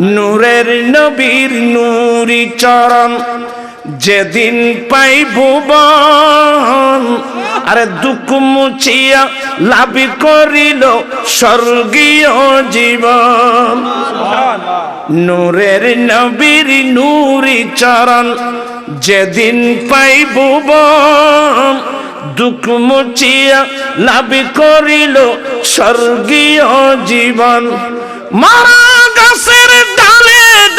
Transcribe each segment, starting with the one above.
নূরের নবীর নূরি চরণ যেদিন পাই ভুবন আরে দুঃখ মুছিয়া লাভি করিল স্বর্গীয় জীবন। নূরের নবীর নূরি চরণ যেদিন পাই ভুবন দুঃখ মুছিয়া লাভি করিল স্বর্গীয় জীবন। মারা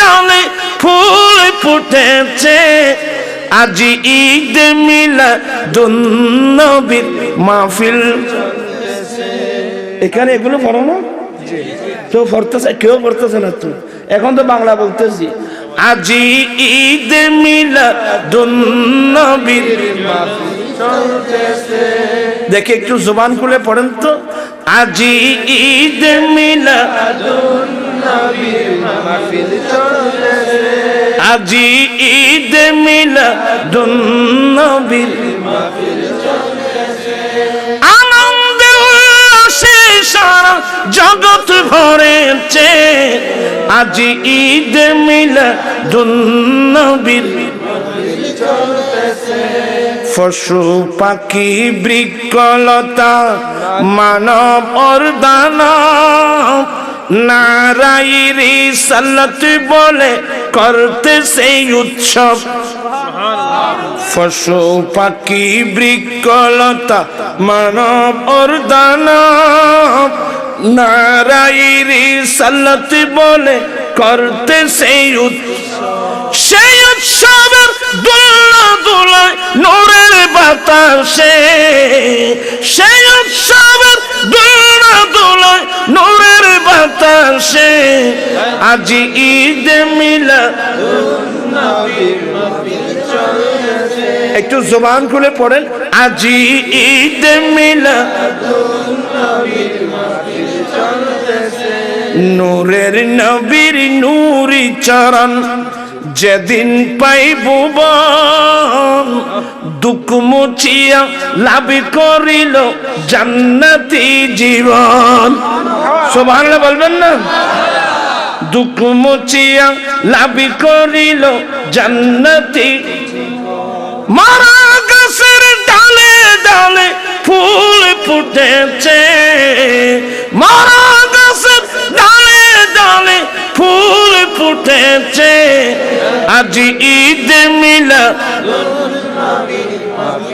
ডালে ফুল ফুটেছে। আজি ঈদ মিলা দুন্নবীর মাহফিল। এখানে এগুলো পড়ো না? কেউ পড়তেছে কেউ পড়তেছে না তো। এখন তো বাংলা বলতেছি। আজি ঈদ মিলা দুন্নবীর দেখে একটু জবান খুলে পড়েন তো। আজি ঈদ মিলা আজি ঈদ মিলা দুন্নবীর আনন্দে উল্লাসে সারা জগৎ ভরেছে আজি ঈদ মিলা দুন্নবীর পশু পাখি বৃক্ষলতা, মানব অর্দান নারাইরি সাল্লাত বলে করতে সেই উৎসব। পশু পাখি, বৃক্ষলতা, মানব অর্দান নারাইরি সাল্লাত বলে করতে সেই সেই উৎসবের নোরের বাতাসে সেই বাতাসে আজি ঈদ মিলা একটু জবান খুলে পড়েন, আজি ঈদ মিলা নূরের নবীর নূরি চরণ, যেদিন পাইব দুঃখ মুছিয়া লাভ করিল জান্নাতি জীবন। সোভান বলবেন না? দুঃখ মুছিয়া লাভ করিল জান্নাতি মারা গাছের ডালে ডালে ফুল ফুটেছে। মারা গাছের ডালে ডালে ফুল ফুটেছে। আজি ঈদ মিলা Amin. Amin.